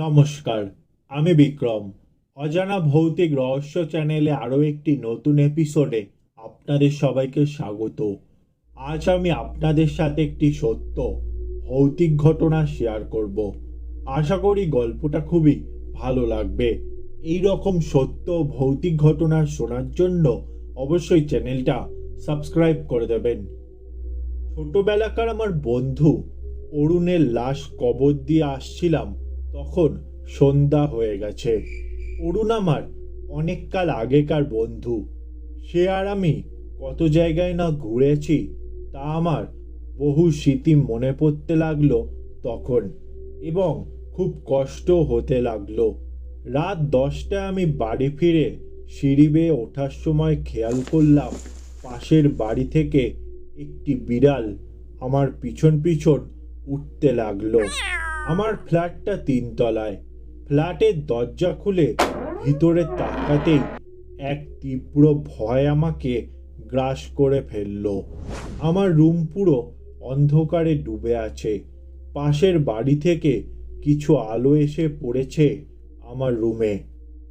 নমস্কার, আমি বিক্রম। অজানা ভৌতিক রহস্য চ্যানেলে আরও একটি নতুন এপিসোডে আপনাদের সবাইকে স্বাগত। আজ আমি আপনাদের সাথে একটি সত্য, ভৌতিক ঘটনা শেয়ার করব। আশা করি গল্পটা খুবই ভালো লাগবে। এই রকম সত্য, ভৌতিক ঘটনা শোনার জন্য অবশ্যই চ্যানেলটা সাবস্ক্রাইব করে দেবেন। ছোটবেলাকার আমার বন্ধু অরুণের লাশ কবর দিয়ে আসছিলাম। তখন সন্ধ্যা হয়ে গেছে। অরুণ আমার অনেক কাল আগেকার বন্ধু। সে আর আমি কত জায়গায় না ঘুরেছি, তা আমার বহু স্মৃতি মনে পড়তে লাগল তখন এবং খুব কষ্ট হতে লাগল। রাত দশটায় আমি বাড়ি ফিরে সিঁড়ি বেয়ে ওঠার সময় খেয়াল করলাম পাশের বাড়ি থেকে একটি বিড়াল আমার পিছন পিছন উঠতে লাগল। আমার ফ্ল্যাটটা তিনতলায়। ফ্ল্যাটের দরজা খুলে ভিতরে তাকাতেই এক তীব্র ভয় আমাকে গ্রাস করে ফেলল। আমার রুম পুরো অন্ধকারে ডুবে আছে। পাশের বাড়ি থেকে কিছু আলো এসে পড়েছে আমার রুমে।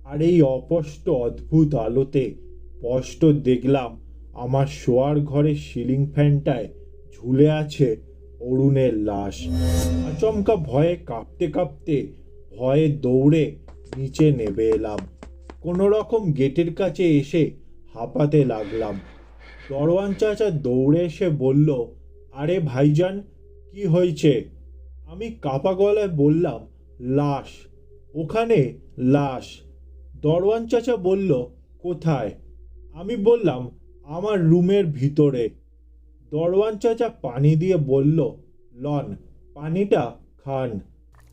আর এই অপষ্ট অদ্ভুত আলোতে স্পষ্ট দেখলাম আমার শোয়ার ঘরের সিলিং ফ্যানটায় ঝুলে আছে অরুণের লাশ। আচমকা ভয়ে কাঁপতে কাঁপতে ভয়ে দৌড়ে নিচে নেমে এলাম। কোনো রকম গেটের কাছে এসে হাঁপাতে লাগলাম। দরওয়ান চাচা দৌড়ে এসে বলল, আরে ভাইজান, কি হয়েছে? আমি কাপা গলায় বললাম, লাশ, ওখানে লাশ। দরওয়ান চাচা বলল, কোথায়? আমি বললাম, আমার রুমের ভিতরে। দরওয়ান চাচা পানি দিয়ে বলল, লন, পানিটা খান।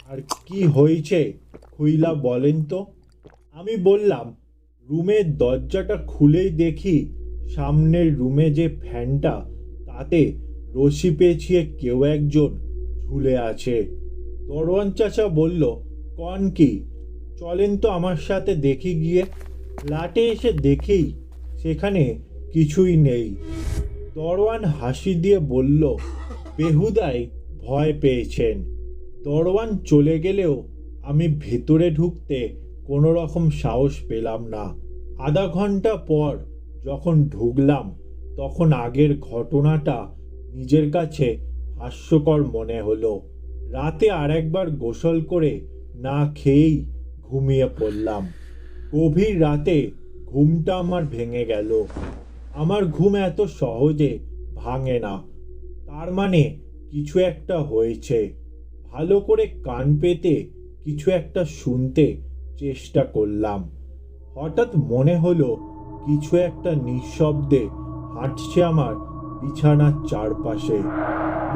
আর কি হয়েছে খুইলা বলেন তো? আমি বললাম, রুমের দরজাটা খুলেই দেখি সামনের রুমে যে ফ্যানটা, তাতে রশি পেঁচিয়ে কেউ একজন ঝুলে আছে। দরওয়ান চাচা বলল, কন কি? চলেন তো আমার সাথে দেখি গিয়ে। ফ্ল্যাটে এসে দেখেই সেখানে কিছুই নেই। দরওয়ান হাসি দিয়ে বলল, বেহুদাই, ভয় পেয়েছেন। দরওয়ান চলে গেলেও আমি ভেতরে ঢুকতে কোনো রকম সাহস পেলাম না। আধা ঘণ্টা পর যখন ঢুকলাম, তখন আগের ঘটনাটা নিজের কাছে হাস্যকর মনে হলো। রাতে আরেকবার গোসল করে না খেয়েই ঘুমিয়ে পড়লাম। গভীর রাতে ঘুমটা আমার ভেঙে গেল। আমার ঘুম এত সহজে ভাঙে না। তার মানে কিছু একটা হয়েছে। ভালো করে কান পেতে কিছু একটা শুনতে চেষ্টা করলাম। হঠাৎ মনে হলো কিছু একটা নিঃশব্দে হাঁটছে আমার বিছানার চারপাশে।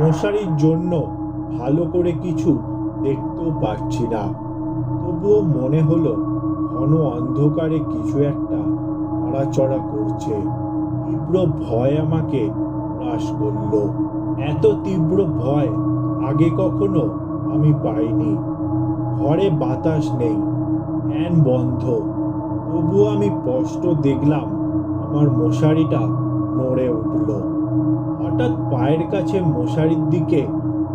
মশারির জন্য ভালো করে কিছু দেখতেও পাচ্ছি না। তবুও মনে হলো ঘন অন্ধকারে কিছু একটা নড়াচড়া করছে। তীব্র ভয় আমাকে গ্রাস করল। এত তীব্র ভয় আগে কখনো আমি পাইনি। ঘরে বাতাস নেই, ফ্যান বন্ধ। তবুও আমি স্পষ্ট দেখলাম আমার মশারিটা নড়ে উঠল। হঠাৎ পায়ের কাছে মশারির দিকে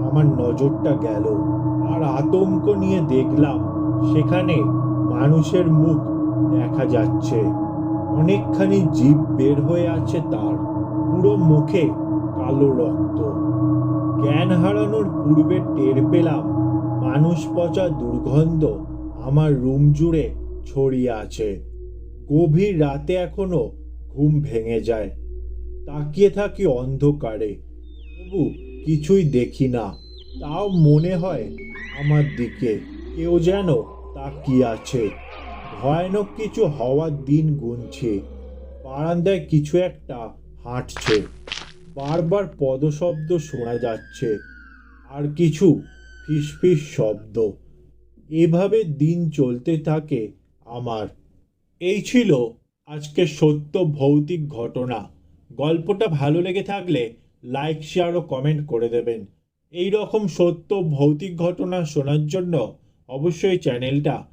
আমার নজরটা গেল আর আতঙ্ক নিয়ে দেখলাম সেখানে মানুষের মুখ দেখা যাচ্ছে। অনেকখানি জীব বের হয়ে আছে তার পুরো মুখে কালো রক্ত। জ্ঞান হারানোর পূর্বে টের পেলাম মানুষ পচা দুর্গন্ধ আমার রুম জুড়ে ছড়িয়ে আছে। গভীর রাতে এখনও ঘুম ভেঙে যায়। তাকিয়ে থাকি অন্ধকারে। তবু কিছুই দেখি না। তাও মনে হয় আমার দিকে কেউ যেন তাকিয়ে আছে। ভয়ানক কিছু হওয়ার দিন গুনছে। বারান্দায় কিছু একটা হাঁটছে। বারবার পদশব্দ শোনা যাচ্ছে। আর কিছু ফিসফিস শব্দ। এভাবে দিন চলতে থাকে আমার। এই ছিল আজকে সত্য ভৌতিক ঘটনা। গল্পটা ভালো লেগে থাকলে লাইক, শেয়ার ও কমেন্ট করে দেবেন। এই রকম সত্য ভৌতিক ঘটনা শোনার জন্য অবশ্যই চ্যানেলটা